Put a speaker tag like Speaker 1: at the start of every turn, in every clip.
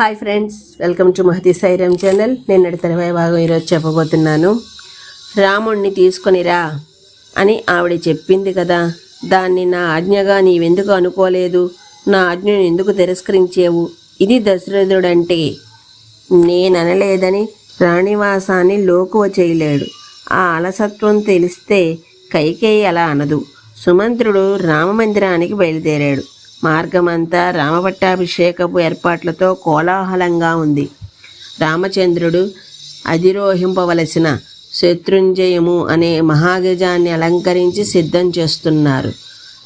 Speaker 1: Hi friends welcome to Mahathi Sairam channel. నేను నడితరవై భాగం ఈరోజు చెప్పబోతున్నాను. రాముణ్ణి తీసుకొనిరా అని ఆవిడ చెప్పింది కదా. దాన్ని నా ఆజ్ఞగా నీవెందుకు అనుకోలేదు? నా ఆజ్ఞను ఎందుకు తిరస్కరించేవు? ఇది దశరథుడంటే నేననలేదని రాణివాసాన్ని లోకువ చేయలేడు. ఆ అలసత్వం తెలిస్తే కైకేయి అలా అనదు. సుమంత్రుడు రామమందిరానికి బయలుదేరాడు. మార్గమంతా రామపట్టాభిషేకపు ఏర్పాట్లతో కోలాహలంగా ఉంది. రామచంద్రుడు అధిరోహింపవలసిన శత్రుంజయము అనే మహాగజాన్ని అలంకరించి సిద్ధం చేస్తున్నారు.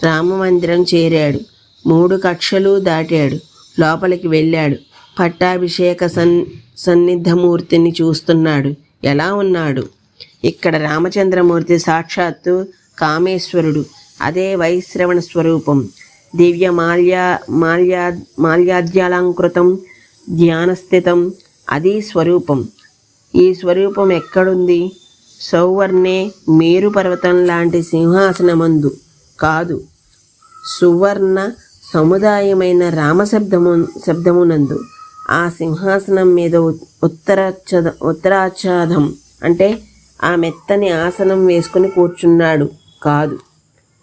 Speaker 1: రామమందిరం చేరాడు. మూడు కక్షలు దాటాడు. లోపలికి వెళ్ళాడు. పట్టాభిషేక సన్ సన్నిధమూర్తిని చూస్తున్నాడు. ఎలా ఉన్నాడు? ఇక్కడ రామచంద్రమూర్తి సాక్షాత్తు కామేశ్వరుడు. అదే వైశ్రవణ స్వరూపం. దివ్య మాల్యా మాల్యా మాల్యాద్యాలంకృతం ధ్యానస్థితం అది స్వరూపం ఈ స్వరూపం ఎక్కడుంది? సౌవర్ణే మేరు పర్వతం లాంటి సింహాసనమందు కాదు. సువర్ణ సముదాయమైన రామశబ్దము శబ్దమునందు ఆ సింహాసనం మీద ఉత్తరాచ్ఛద ఉత్తరాచ్ఛాదం అంటే ఆ మెత్తని ఆసనం వేసుకుని కూర్చున్నాడు. కాదు.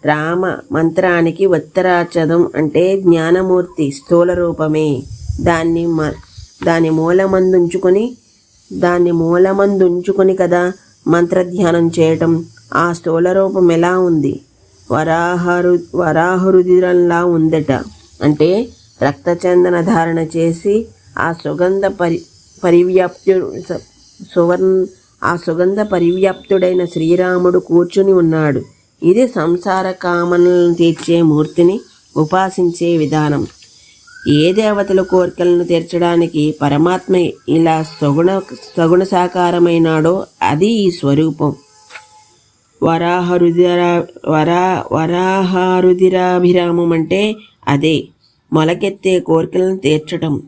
Speaker 1: రామ మంత్రానికి ఉత్తరాచదం అంటే జ్ఞానమూర్తి స్థూల రూపమే. దాన్ని మ దాని మూలమందుంచుకొని దాన్ని మూలమందుంచుకొని కదా మంత్రధ్యానం చేయటం. ఆ స్థూల రూపం ఎలా ఉంది? వరాహరు వరాహరుదిరంలా ఉందట. అంటే రక్తచందన ధారణ చేసి ఆ సుగంధ పరి పరివ్యాప్తి సువర్ణ ఆ సుగంధ పరివ్యాప్తుడైన శ్రీరాముడు కూర్చుని ఉన్నాడు. ఇది సంసార కామనలను తీర్చే మూర్తిని ఉపాసించే విధానం. ఏ దేవతల కోరికలను తీర్చడానికి పరమాత్మ ఇలా సగుణ సగుణ సాకారమైనాడో అది ఈ స్వరూపం. వరాహరుదిరా వరా వరాహారుదిరాభిరామం అంటే అదే మొలకెత్తే కోరికలను తీర్చటం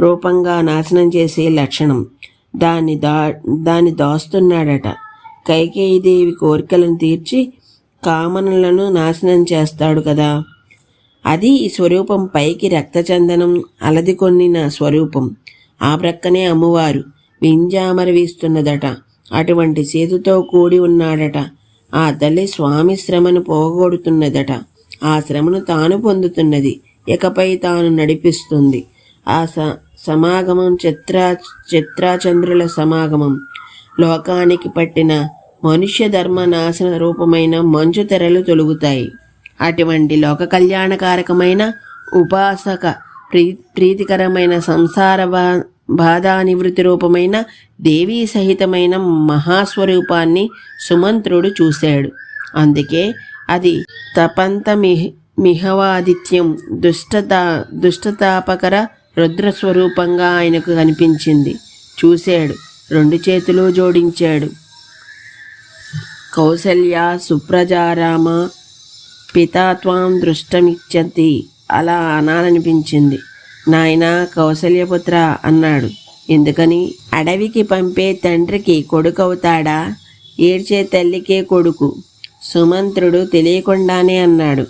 Speaker 1: రూపంగా నాశనం చేసే లక్షణం. దాన్ని దా దాన్ని దాస్తున్నాడట. కైకేయీదేవి కోరికలను తీర్చి కామనలను నాశనం చేస్తాడు కదా. అది ఈ స్వరూపం పైకి రక్తచందనం అలదికొన్నిన స్వరూపం. ఆ ప్రక్కనే అమ్మవారు వింజామర వీస్తున్నదట. అటువంటి చేతితో కూడి ఉన్నాడట. ఆ తల్లి స్వామి శ్రమను పోగొడుతున్నదట. ఆ శ్రమను తాను పొందుతున్నది. ఇకపై తాను నడిపిస్తుంది. ఆ స సమాగమం చిత్రా చిత్రాచంద్రుల సమాగమం. లోకానికి పట్టిన మనుష్య ధర్మ నాశన రూపమైన మంచు తెరలు తొలుగుతాయి. అటువంటి లోక కళ్యాణకారకమైన ఉపాసక ప్రీ ప్రీతికరమైన సంసార బా బాధా నివృత్తి రూపమైన దేవీ సహితమైన మహాస్వరూపాన్ని సుమంత్రుడు చూశాడు. అందుకే అది తపంత మిహ మిహవాదిత్యం దుష్టతా దుష్టతాపకర రుద్రస్వరూపంగా ఆయనకు కనిపించింది. చూశాడు రెండు చేతులు జోడించాడు. కౌసల్య సుప్రజారామ పితా దృష్టమిచ్చంతి. అలా అనాలనిపించింది. నాయన కౌసల్యపుత్ర అన్నాడు. ఎందుకని? అడవికి పంపే తండ్రికి కొడుకవుతాడా? ఏడ్చే తల్లికే కొడుకు. సుమంత్రుడు తెలియకుండానే అన్నాడు.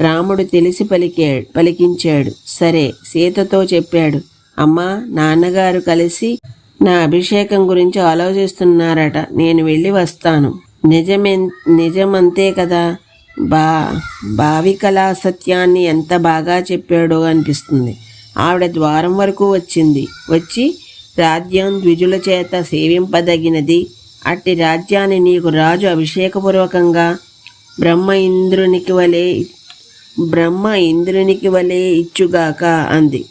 Speaker 1: రాముడు తెలిసి పలికే పలికించాడు. సరే సీతతో చెప్పాడు. అమ్మా నాన్నగారు కలిసి నా అభిషేకం గురించి ఆలోచిస్తున్నారట. నేను వెళ్ళి వస్తాను. నిజమే నిజమంతే కదా? బా భావికల సత్యాన్ని ఎంత బాగా చెప్పాడో అనిపిస్తుంది. ఆవిడ ద్వారం వరకు వచ్చింది. వచ్చి రాజ్యం ద్విజుల చేత సేవింపదగినది. అట్టి రాజ్యాన్ని నీకు రాజు అభిషేకపూర్వకంగా బ్రహ్మ ఇంద్రునికి వలె బ్రహ్మ ఇంద్రునికి వలె ఇచ్చుగాక అంది.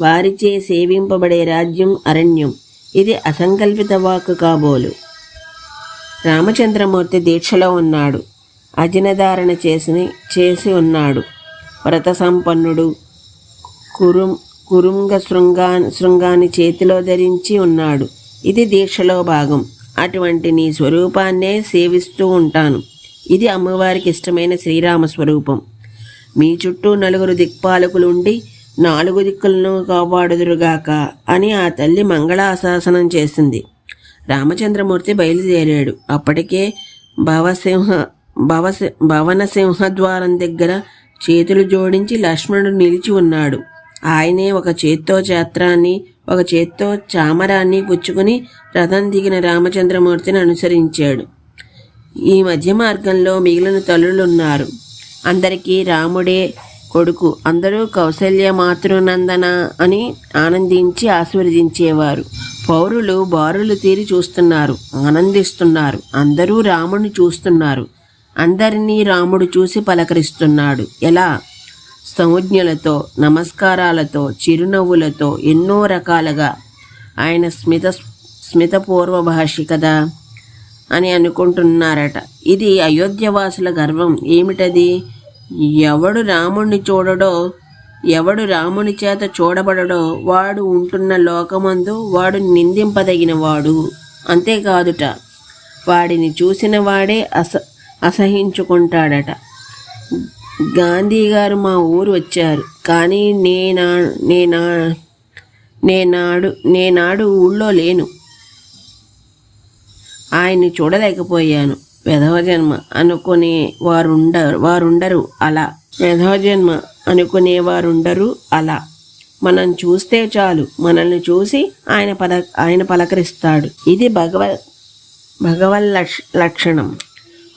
Speaker 1: వారిచే సేవింపబడే రాజ్యం అరణ్యం. ఇది అసంకల్పిత వాక్కు కాబోలు. రామచంద్రమూర్తి దీక్షలో ఉన్నాడు. అజినధారణ చేసి చేసి ఉన్నాడు. వ్రత సంపన్నుడు కురుం కురుంగ శృంగా శృంగాన్ని చేతిలో ధరించి ఉన్నాడు. ఇది దీక్షలో భాగం. అటువంటి నీ స్వరూపాన్నే సేవిస్తూ ఉంటాను. ఇది అమ్మవారికి ఇష్టమైన శ్రీరామ స్వరూపం. మీ చుట్టూ నలుగురు దిక్పాలకులు ఉండి నాలుగు దిక్కులను కాపాడుదురుగాక అని ఆ తల్లి మంగళాశాసనం చేసింది. రామచంద్రమూర్తి బయలుదేరాడు. అప్పటికే భవసింహ భవసి భవన సింహద్వారం దగ్గర చేతులు జోడించి లక్ష్మణుడు నిలిచి ఉన్నాడు. ఆయనే ఒక చేత్తో చేత్రాన్ని ఒక చేత్తో చామరాన్ని పుచ్చుకుని రథం దిగిన రామచంద్రమూర్తిని అనుసరించాడు. ఈ మధ్య మార్గంలో మిగిలిన తల్లులున్నారు అందరికీ రాముడే కొడుకు అందరూ కౌసల్య మాతృనందన అని ఆనందించి ఆశీర్వదించేవారు. పౌరులు బారులు తీరి చూస్తున్నారు ఆనందిస్తున్నారు అందరూ రాముని చూస్తున్నారు. అందరినీ రాముడు చూసి పలకరిస్తున్నాడు. ఎలా? సంజ్ఞలతో నమస్కారాలతో చిరునవ్వులతో ఎన్నో రకాలుగా ఆయన స్మిత స్మితపూర్వ భాషి కదా అని అనుకుంటున్నారట. ఇది అయోధ్యవాసుల గర్వం. ఏమిటది? ఎవడు రాముణ్ణి చూడడో ఎవడు రాముని చేత చూడబడడో వాడు ఉంటున్న లోకమందు వాడు నిందింపదగిన వాడు అంతేకాదుట వాడిని చూసిన వాడే అస అసహించుకుంటాడట. గాంధీ గారు మా ఊరు వచ్చారు. కానీ నేనా నేనా నేనాడు నేనాడు ఊళ్ళో లేను. ఆయన్ని చూడలేకపోయాను. వెధవ జన్మ అనుకునే వారుండరు వారుండరు అలా. వెధవ జన్మ అనుకునే వారుండరు అలా. మనం చూస్తే చాలు. మనల్ని చూసి ఆయన పద ఆయన పలకరిస్తాడు. ఇది భగవ భగవల్ లక్ష లక్షణం.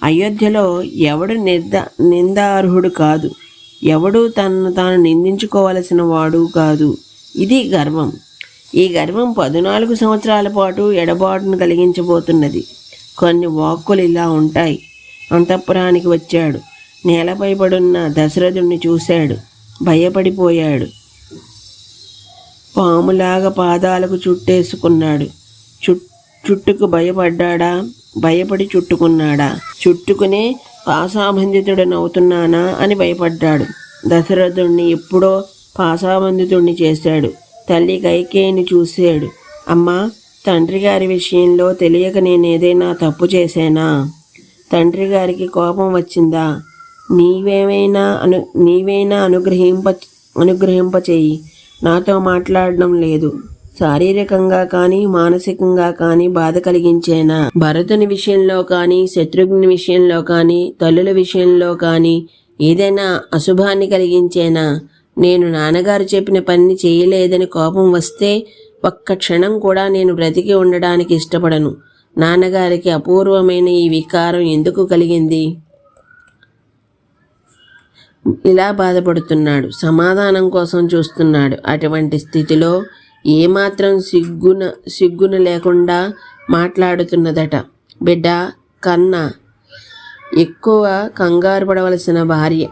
Speaker 1: అయోధ్యలో ఎవడు నిర్ద నిందార్హుడు కాదు. ఎవడు తనను తాను నిందించుకోవలసిన వాడు కాదు. ఇది గర్వం. ఈ గర్వం పద్నాలుగు సంవత్సరాల పాటు ఎడబాటును కలిగించబోతున్నది. కొన్ని వాక్కులు ఇలా ఉంటాయి. అంతఃపురానికి వచ్చాడు. నేలపై పడున్న దశరథుణ్ణి చూశాడు. భయపడిపోయాడు. పాములాగా పాదాలకు చుట్టేసుకున్నాడు. చు చుట్టుకు భయపడ్డాడా? భయపడి చుట్టుకున్నాడా? చుట్టుకునే పాసాబంధితుడనవుతున్నానా అని భయపడ్డాడు. దశరథుణ్ణి ఎప్పుడో పాసాబంధితుణ్ణి చేశాడు. తల్లి కైకేయిని చూశాడు. అమ్మా తండ్రి గారి విషయంలో తెలియక నేను ఏదైనా తప్పు చేశానా? తండ్రి గారికి కోపం వచ్చిందా? నీవేమైనా అను నీవైనా అనుగ్రహింప అనుగ్రహింపచేయి. నాతో మాట్లాడడం లేదు. శారీరకంగా కానీ మానసికంగా కానీ బాధ కలిగించేనా? భరతుని విషయంలో కానీ శత్రుఘ్ని విషయంలో కానీ తల్లుల విషయంలో కానీ ఏదైనా అశుభాన్ని కలిగించేనా? నేను నాన్నగారు చెప్పిన పని చేయలేదని కోపం వస్తే ఒక్క క్షణం కూడా నేను బ్రతికి ఉండడానికి ఇష్టపడను. నాన్నగారికి అపూర్వమైన ఈ వికారం ఎందుకు కలిగింది? ఇలా బాధపడుతున్నాడు. సమాధానం కోసం చూస్తున్నాడు. అటువంటి స్థితిలో ఏమాత్రం సిగ్గున సిగ్గున లేకుండా మాట్లాడుతున్నదట. బిడ్డ కన్నా ఎక్కువ కంగారు పడవలసిన భార్య.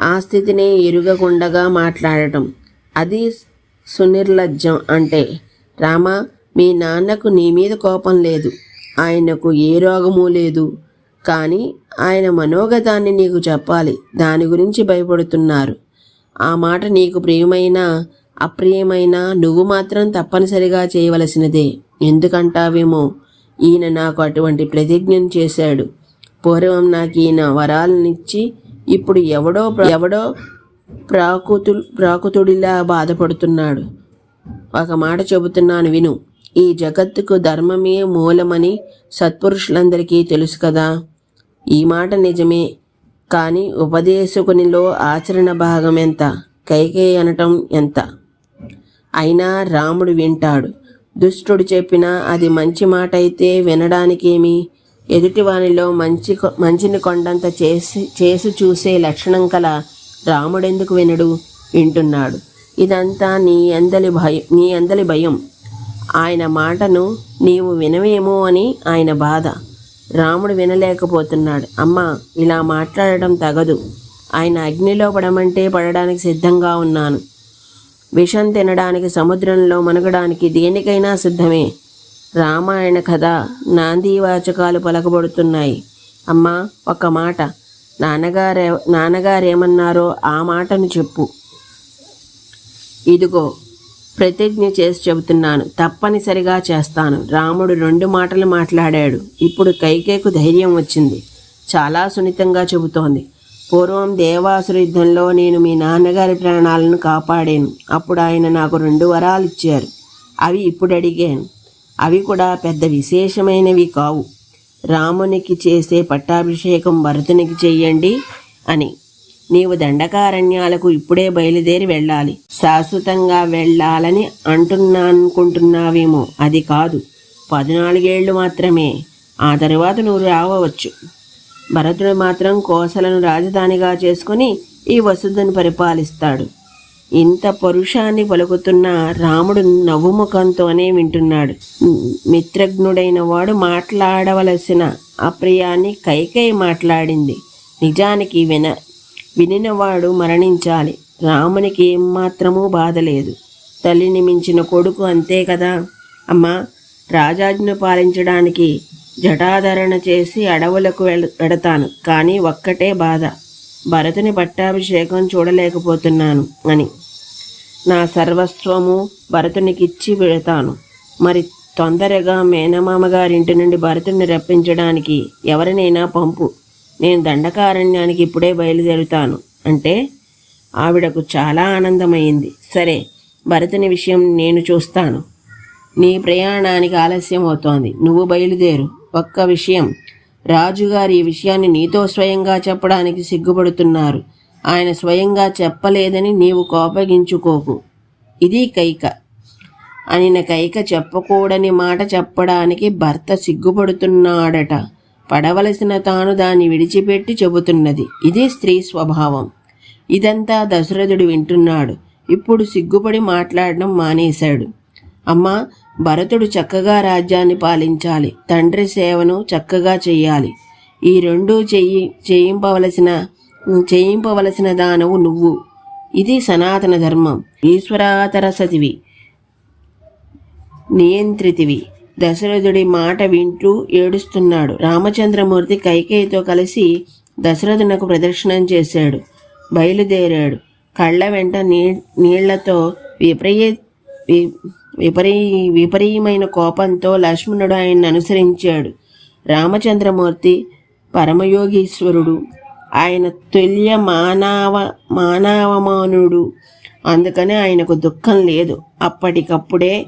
Speaker 1: ఆ స్థితిని ఎరుగకుండగా మాట్లాడటం. అది సునిర్లజ్జం అంటే రామా మీ నాన్నకు నీ మీద కోపం లేదు. ఆయనకు ఏ రోగమూ లేదు. కానీ ఆయన మనోగతాన్ని నీకు చెప్పాలి. దాని గురించి భయపడుతున్నారు. ఆ మాట నీకు ప్రియమైన అప్రియమైన నువ్వు మాత్రం తప్పనిసరిగా చేయవలసినదే. ఎందుకంటావేమో? ఈయన నాకు అటువంటి ప్రతిజ్ఞను చేశాడు. పూర్వం నాకు ఈయన వరాలనిచ్చి ఇప్పుడు ఎవడో ఎవడో ప్రాకుతు ప్రాకుతుడిలా బాధపడుతున్నాడు. ఒక మాట చెబుతున్నాను విను. ఈ జగత్తుకు ధర్మమే మూలమని సత్పురుషులందరికీ తెలుసు కదా. ఈ మాట నిజమే. కానీ ఉపదేశకునిలో ఆచరణ భాగం ఎంత? కైకే అనటం ఎంత? అయినా రాముడు వింటాడు. దుష్టుడు చెప్పినా అది మంచి మాట అయితే వినడానికేమి? ఎదుటివానిలో మంచి కొ- మంచిని కొండంత చేసి చేసి చూసే లక్షణం కల రాముడెందుకు వినడు? వింటున్నాడు. ఇదంతా నీ అందలి భయం నీ అందలి భయం. ఆయన మాటను నీవు వినవేమో అని ఆయన బాధ. రాముడు వినలేకపోతున్నాడు. అమ్మా ఇలా మాట్లాడటం తగదు. ఆయన అగ్నిలో పడమంటే పడడానికి సిద్ధంగా ఉన్నాను. విషం తినడానికి సముద్రంలో మనగడానికి దేనికైనా సిద్ధమే. రామాయణ కథ నాందీవాచకాలు పలకబడుతున్నాయి. అమ్మా ఒక మాట. నాన్నగారే నాన్నగారేమన్నారో ఆ మాటను చెప్పు. ఇదిగో ప్రతిజ్ఞ చేసి చెబుతున్నాను తప్పనిసరిగా చేస్తాను. రాముడు రెండు మాటలు మాట్లాడాడు. ఇప్పుడు కైకేకు ధైర్యం వచ్చింది. చాలా సున్నితంగా చెబుతోంది. పూర్వం దేవాసుర యుద్ధంలో నేను మీ నాన్నగారి ప్రాణాలను కాపాడాను. అప్పుడు ఆయన నాకు రెండు వరాలు ఇచ్చారు. అవి ఇప్పుడు అడిగాను. అవి కూడా పెద్ద విశేషమైనవి కావు. రామునికి చేసే పట్టాభిషేకం భరతునికి చెయ్యండి అని. నీవు దండకారణ్యాలకు ఇప్పుడే బయలుదేరి వెళ్ళాలి. శాశ్వతంగా వెళ్ళాలని అంటున్నానుకుంటున్నావేమో. అది కాదు. పద్నాలుగేళ్ళు మాత్రమే. ఆ తరువాత నువ్వు రావచ్చు భరతుడు మాత్రం కోసలను రాజధానిగా చేసుకుని ఈ వసుధను పరిపాలిస్తాడు. ఇంత పరుషాన్ని పలుకుతున్న రాముడు నవ్వుముఖంతోనే వింటున్నాడు. మిత్రజ్ఞుడైన వాడు మాట్లాడవలసిన అప్రియాన్ని కైకై మాట్లాడింది. నిజానికి విన వినినవాడు మరణించాలి. రామునికి ఏమాత్రమూ బాధ లేదు. తల్లిని మించిన కొడుకు అంతే కదా? అమ్మా రాజాజ్ఞ పాలించడానికి జటాధరణ చేసి అడవులకు వెడతాను. కానీ ఒక్కటే బాధ. భరతుని పట్టాభిషేకం చూడలేకపోతున్నాను అని. నా సర్వస్వము భరతునికిచ్చి వెళతాను. మరి తొందరగా మేనమామ గారింటి నుండి భరతుని రప్పించడానికి ఎవరినైనా పంపు. నేను దండకారణ్యానికి ఇప్పుడే బయలుదేరుతాను. అంటే ఆవిడకు చాలా ఆనందమైంది. సరే భరతుని విషయం నేను చూస్తాను. నీ ప్రయాణానికి ఆలస్యం అవుతోంది. నువ్వు బయలుదేరు. ఒక్క విషయం. రాజుగారు ఈ విషయాన్ని నీతో స్వయంగా చెప్పడానికి సిగ్గుపడుతున్నారు. ఆయన స్వయంగా చెప్పలేదని నీవు కోపగించుకోకు. ఇది కైక. అనిన కైక చెప్పకూడని మాట చెప్పడానికి భర్త సిగ్గుపడుతున్నాడట. పడవలసిన తాను దాన్ని విడిచిపెట్టి చెబుతున్నది. ఇది స్త్రీ స్వభావం. ఇదంతా దశరథుడు వింటున్నాడు. ఇప్పుడు సిగ్గుపడి మాట్లాడడం మానేశాడు. అమ్మా భరతుడు చక్కగా రాజ్యాన్ని పాలించాలి. తండ్రి సేవను చక్కగా చెయ్యాలి. ఈ రెండూ చెయ్యి చేయింపవలసిన చేయింపవలసిన దానవు నువ్వు. ఇది సనాతన ధర్మం. ఈశ్వరాతర సతివి నియంత్రితివి. దశరథుడి మాట వింటూ ఏడుస్తున్నాడు. రామచంద్రమూర్తి కైకేయితో కలిసి దశరథునకు ప్రదర్శనం చేశాడు. బయలుదేరాడు. కళ్ళ వెంట నీ నీళ్ళతో విపరీయ విపరీ విపరీయమైన కోపంతో లక్ష్మణుడు ఆయన్ని అనుసరించాడు. రామచంద్రమూర్తి పరమయోగీశ్వరుడు. ఆయన తుల్య మానవ మానవమానుడు. అందుకని ఆయనకు దుఃఖం లేదు. అప్పటికప్పుడే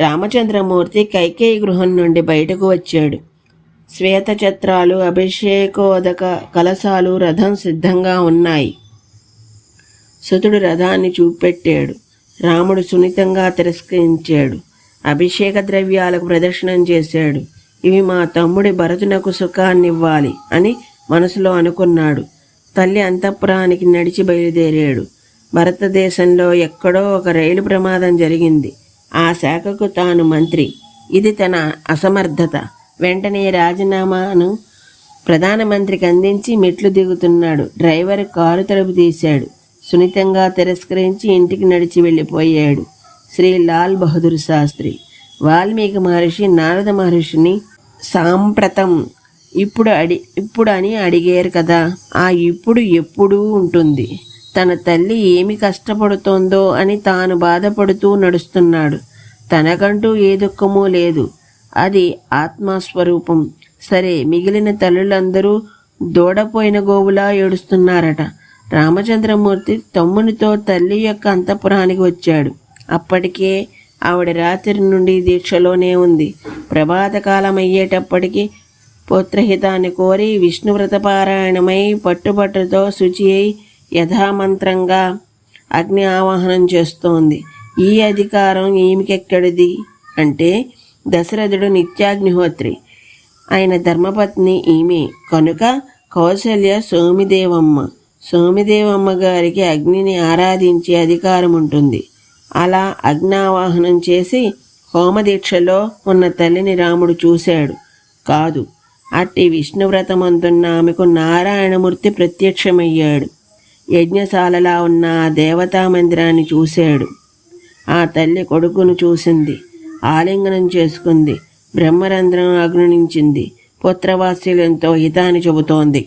Speaker 1: రామచంద్రమూర్తి కైకేయి గృహం నుండి బయటకు వచ్చాడు. శ్వేతఛత్రాలు అభిషేకోదక కలశాలు రథం సిద్ధంగా ఉన్నాయి. సుతుడు రథాన్ని చూపెట్టాడు. రాముడు సున్నితంగా తిరస్కరించాడు. అభిషేక ద్రవ్యాలకు ప్రదర్శనం చేశాడు. ఇవి మా తమ్ముడి భరతునకు సుఖాన్నివ్వాలి అని మనసులో అనుకున్నాడు. తల్లి అంతఃపురానికి నడిచి బయలుదేరాడు. భారతదేశంలో ఎక్కడో ఒక రైలు ప్రమాదం జరిగింది. ఆ శాఖకు తాను మంత్రి. ఇది తన అసమర్థత. వెంటనే రాజీనామాను ప్రధానమంత్రికి అందించి మెట్లు దిగుతున్నాడు. డ్రైవర్ కారు తలుపు తీశాడు. సున్నితంగా తిరస్కరించి ఇంటికి నడిచి వెళ్ళిపోయాడు. శ్రీ లాల్ బహదూర్ శాస్త్రి. వాల్మీకి మహర్షి నారద మహర్షిని సాంప్రతం ఇప్పుడు అడి ఇప్పుడు అని అడిగారు కదా. ఆ ఇప్పుడు ఎప్పుడూ ఉంటుంది. తన తల్లి ఏమి కష్టపడుతోందో అని తాను బాధపడుతూ నడుస్తున్నాడు. తనకంటూ ఏ దుఃఖమూ లేదు. అది ఆత్మస్వరూపం. సరే మిగిలిన తల్లులందరూ దూడపోయిన గోవులా ఏడుస్తున్నారట. రామచంద్రమూర్తి తమ్మునితో తల్లి యొక్క అంతఃపురానికి వచ్చాడు. అప్పటికే ఆవిడ రాత్రి నుండి దీక్షలోనే ఉంది. ప్రభాతకాలం అయ్యేటప్పటికీ పుత్రహితాన్ని కోరి విష్ణువ్రతపారాయణమై పట్టుబట్టుతో శుచి అయి యథామంత్రంగా అగ్ని ఆవాహనం చేస్తోంది. ఈ అధికారం ఈమెకెక్కడిది? అంటే దశరథుడు నిత్యాగ్నిహోత్రి. ఆయన ధర్మపత్ని ఈమె. కనుక కౌసల్య సోమిదేవమ్మ. సోమిదేవమ్మ గారికి అగ్నిని ఆరాధించే అధికారం ఉంటుంది అలా అగ్నావాహనం చేసి హోమదీక్షలో ఉన్న తల్లిని రాముడు చూశాడు. కాదు అట్టి విష్ణువ్రతమందున్న ఆమెకు నారాయణమూర్తి ప్రత్యక్షమయ్యాడు. యజ్ఞశాలలా ఉన్న ఆ దేవతా మందిరాన్ని చూశాడు. ఆ తల్లి కొడుకును చూసింది. ఆలింగనం చేసుకుంది. బ్రహ్మరంధ్రం అగ్నించింది పుత్రవాత్సల్యంతో హితాన్ని చెబుతోంది.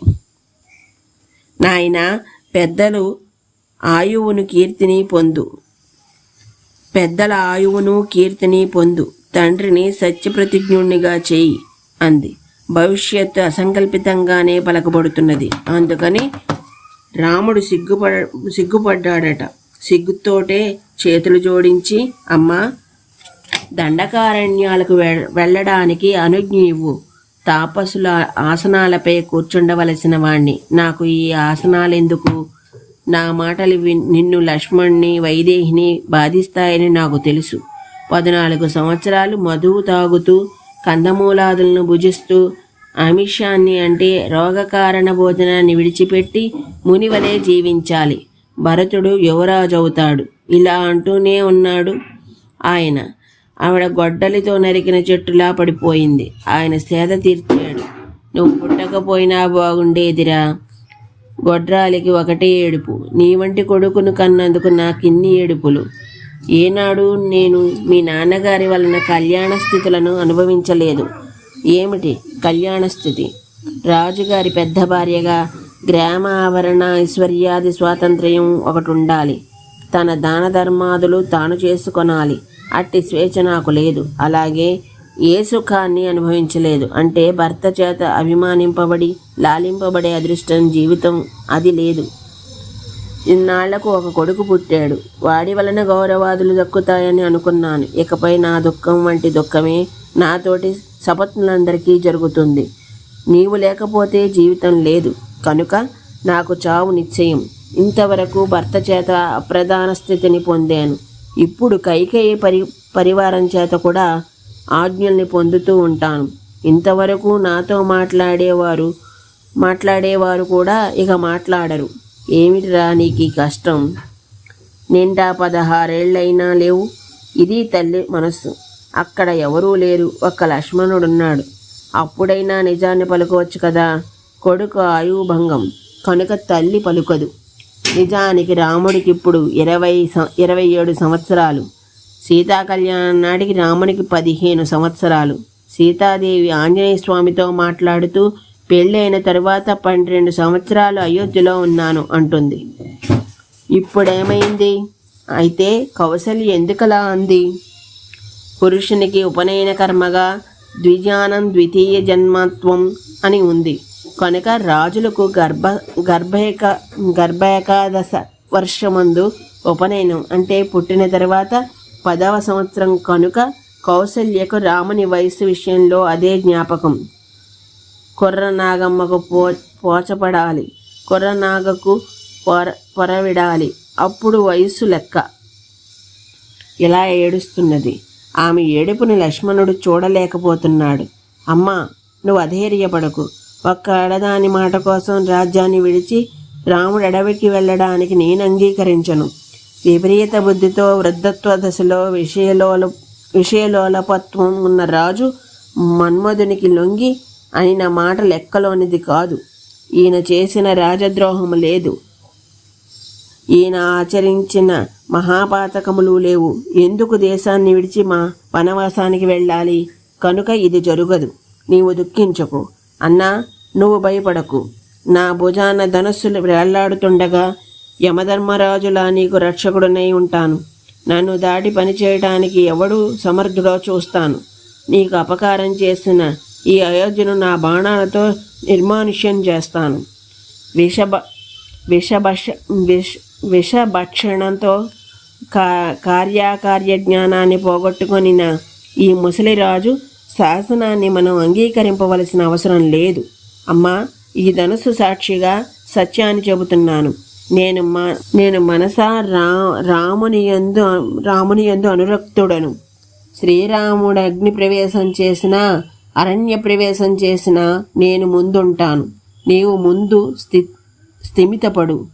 Speaker 1: నాయన పెద్దలు ఆయువును కీర్తిని పొందు. పెద్దల ఆయువును కీర్తిని పొందు. తండ్రిని సత్యప్రతిజ్ఞుణ్ణిగా చేయి అంది. భవిష్యత్తు అసంకల్పితంగానే పలకబడుతున్నది. అందుకని రాముడు సిగ్గుపడ సిగ్గుపడ్డాడట. సిగ్గుతోటే చేతులు జోడించి అమ్మ దండకారణ్యాలకు వె- వెళ్ళడానికి అనుజ్ఞ ఇవ్వు. తాపసుల ఆసనాలపై కూర్చుండవలసిన వాణ్ణి. నాకు ఈ ఆసనాలెందుకు? నా మాటలు నిన్ను లక్ష్మణ్ణి వైదేహిని బాధిస్తాయని నాకు తెలుసు. పద్నాలుగు సంవత్సరాలు మధువు తాగుతూ కందమూలాదులను భుజిస్తూ ఆమిషాన్ని అంటే రోగకారణ భోజనాన్ని విడిచిపెట్టి మునివలే జీవించాలి. భరతుడు యువరాజు అవుతాడు ఇలా అంటూనే ఉన్నాడు ఆయన. ఆవిడ గొడ్డలితో నరికిన చెట్టులా పడిపోయింది. ఆయన సేద తీర్చాడు. నువ్వు పుట్టకపోయినా బాగుండేదిరా. గొడ్రాలికి ఒకటే ఏడుపు. నీ వంటి కొడుకును కన్నందుకు నాకిన్ని ఏడుపులు. ఏనాడు నేను మీ నాన్నగారి వలన కళ్యాణ స్థితులను అనుభవించలేదు. ఏమిటి కళ్యాణ స్థితి? రాజుగారి పెద్ద భార్యగా గ్రామ ఆవరణ ఐశ్వర్యాది స్వాతంత్ర్యం ఒకటి ఉండాలి తన దాన ధర్మాదులు తాను చేసుకొనాలి. అట్టి స్వేచ్ఛ నాకు లేదు. అలాగే ఏ సుఖాన్ని అనుభవించలేదు. అంటే భర్త చేత అభిమానింపబడి లాలింపబడే అదృష్టం జీవితం అది లేదు. ఇన్నాళ్ళకు ఒక కొడుకు పుట్టాడు. వాడి వలన గౌరవాదులు దక్కుతాయని అనుకున్నాను. ఇకపై నా దుఃఖం వంటి దుఃఖమే నాతోటి సపత్నులందరికీ జరుగుతుంది. నీవు లేకపోతే జీవితం లేదు. కనుక నాకు చావు నిశ్చయం. ఇంతవరకు భర్త చేత అప్రధాన స్థితిని పొందాను. ఇప్పుడు కైకేయి పరి పరివారం చేత కూడా ఆజ్ఞల్ని పొందుతూ ఉంటాను. ఇంతవరకు నాతో మాట్లాడేవారు మాట్లాడేవారు కూడా ఇక మాట్లాడరు. ఏమిటిరా నీకు కష్టం? నిండా పదహారేళ్ళైనా లేవు. ఇది తల్లి మనస్సు. అక్కడ ఎవరూ లేరు. ఒక్క లక్ష్మణుడున్నాడు. అప్పుడైనా నిజాన్ని పలుకోవచ్చు కదా? కొడుకు ఆయుభంగం. కనుక తల్లి పలుకదు. నిజానికి రాముడికి ఇప్పుడు ఇరవై ఇరవై ఏడు సంవత్సరాలు. సీతా కళ్యాణం నాటికి రామునికి పదిహేను సంవత్సరాలు. సీతాదేవి ఆంజనేయ స్వామితో మాట్లాడుతూ పెళ్ళైన తరువాత పన్నెండు సంవత్సరాలు అయోధ్యలో ఉన్నాను అంటుంది. ఇప్పుడేమైంది? అయితే కౌశల్య ఎందుకలా అంది? పురుషునికి ఉపనయన కర్మగా ద్విజానం ద్వితీయ జన్మత్వం అని ఉంది. కనుక రాజులకు గర్భ గర్భేక గర్భేకాదశ వర్షమందు ఉపనయనం అంటే పుట్టిన తర్వాత పదవ సంవత్సరం కనుక కౌశల్యకు రాముని వయస్సు విషయంలో అదే జ్ఞాపకం. కొర్ర నాగమ్మకు పో పోచపడాలి కొర్ర నాగకు పొర పొరవిడాలి. అప్పుడు వయస్సు లెక్క. ఇలా ఏడుస్తున్నది. ఆమె ఏడుపుని లక్ష్మణుడు చూడలేకపోతున్నాడు. అమ్మా నువ్వు అధైర్యపడకు. ఒక్క అడదాని మాట కోసం రాజ్యాన్ని విడిచి రాముడు అడవికి వెళ్ళడానికి నేను అంగీకరించను. విపరీత బుద్ధితో వృద్ధత్వ దశలో విషయలోల విషయలోలపత్వం ఉన్న రాజు మన్మధునికి లొంగి అయిన మాట లెక్కలోనిది కాదు. ఈయన చేసిన రాజద్రోహం లేదు. ఈయన ఆచరించిన మహాపాతకములు లేవు. ఎందుకు దేశాన్ని విడిచి మా వనవాసానికి వెళ్ళాలి? కనుక ఇది జరుగదు. నీవు దుఃఖించకు. అన్నా నువ్వు భయపడకు. నా భుజాన ధనస్సులు వేళ్ళాడుతుండగా యమధర్మరాజులా నీకు రక్షకుడనై ఉంటాను. నన్ను దాటి పనిచేయటానికి ఎవడు సమర్థుడో చూస్తాను. నీకు అపకారం చేసిన ఈ అయోధ్యను నా బాణాలతో నిర్మానుష్యం చేస్తాను. విషభ విషభక్ష విష విషభక్షణంతో కా కార్యాకార్య జ్ఞానాన్ని పోగొట్టుకొని ఈ ముసలిరాజు శాసనాన్ని మనం అంగీకరింపవలసిన అవసరం లేదు. అమ్మా ఈ ధనుసు సాక్షిగా సత్యాన్ని చెబుతున్నాను. నేను మా నేను మనసా రా రాముని యందు రాముని యందు అనురక్తుడను. శ్రీరాముడు అగ్ని ప్రవేశం చేసినా అరణ్య ప్రవేశం చేసిన నేను ముందుంటాను. నీవు ముందు స్థి స్థిమితపడు.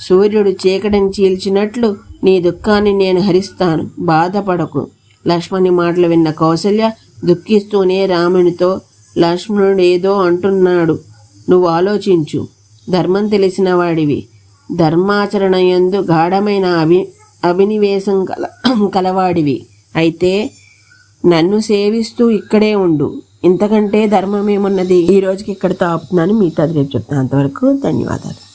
Speaker 1: సూర్యుడు చీకటిని చీల్చినట్లు నీ దుఃఖాన్ని నేను హరిస్తాను. బాధపడకు. లక్ష్మణి మాటలు విన్న కౌసల్య దుఃఖిస్తూనే రామునితో లక్ష్మణుడు ఏదో అంటున్నాడు. నువ్వు ఆలోచించు. ధర్మం తెలిసిన వాడివి. ధర్మాచరణ యందు గాఢమైన అభి అభినివేశం కల కలవాడివి. అయితే నన్ను సేవిస్తూ ఇక్కడే ఉండు. ఇంతకంటే ధర్మం ఏమున్నది? ఈ రోజుకి ఇక్కడితో ఆపుతున్నాను మీతో రేపు చెప్తాను. అంతవరకు ధన్యవాదాలు.